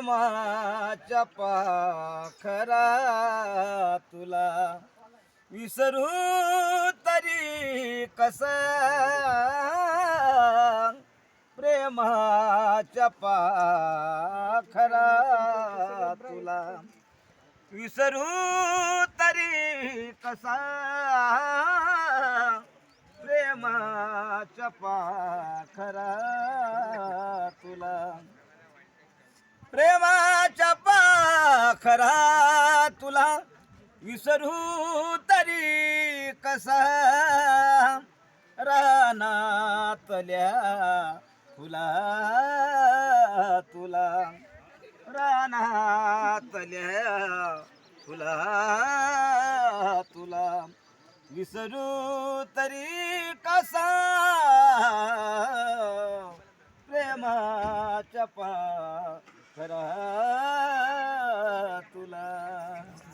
प्रेमाच्या पाखरा तुला विसरू तरी कसा? प्रेमाच्या पाखरा तुला विसरू तरी कसा? प्रेमाच्या पाखरा खरा तुला विसरू तरी कसा? रानातल्या फुला तुला रानातल्या फुला तुला विसरू तरी कसा? प्रेमाच्या पाखरा